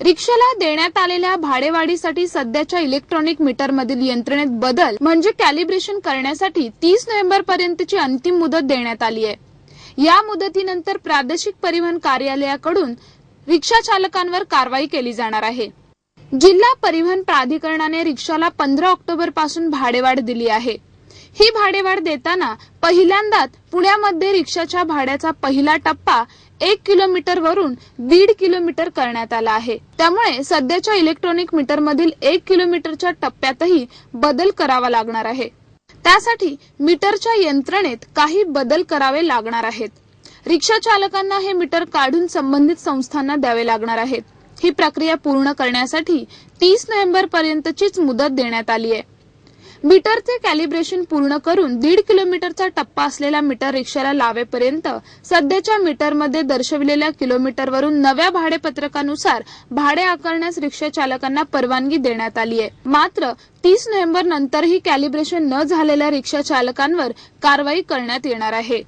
रिक्षाला देण्यात आलेल्या भाडेवाढीसाठी सध्याच्या इलेक्ट्रॉनिक मीटरमधील यंत्रणेत बदल म्हणजे कॅलिब्रेशन करण्यासाठी तीस नोव्हेंबर पर्यंतची अंतिम मुदत देण्यात आली आहे. या मुदतीनंतर प्रादेशिक परिवहन कार्यालयाकडून रिक्षा चालकांवर कारवाई केली जाणार आहे. जिल्हा परिवहन प्राधिकरणाने रिक्षाला पंधरा ऑक्टोबरपासून भाडेवाढ दिली आहे. ही भाडेवाढ देताना पहिल्यांदाच पुण्यामध्ये रिक्षाच्या भाड्याचा पहिला टप्पा एक किलोमीटर वरून दीड किलोमीटर करण्यात आला आहे. त्यामुळे सध्याच्या इलेक्ट्रॉनिक मीटरमधील एक किलोमीटरच्या टप्प्यातही बदल करावा लागणार आहे. त्यासाठी मीटरच्या यंत्रणेत काही बदल करावे लागणार आहेत. रिक्षा चालकांना हे मीटर काढून संबंधित संस्थांना द्यावे लागणार आहेत. ही प्रक्रिया पूर्ण करण्यासाठी तीस नोव्हेंबर पर्यंतचीच मुदत देण्यात आली आहे. मीटरचे कॅलिब्रेशन पूर्ण करून दीड किलोमीटरचा टप्पा असलेला मीटर रिक्षाला लावेपर्यंत सध्याच्या मीटरमध्ये दर्शविलेल्या किलोमीटरवरून नव्या भाडेपत्रकानुसार भाडे आकारण्यास रिक्षा चालकांना परवानगी देण्यात आली आहे. मात्र तीस नोव्हेंबर नंतरही कॅलिब्रेशन न झालेल्या रिक्षा चालकांवर कारवाई करण्यात येणार आहे.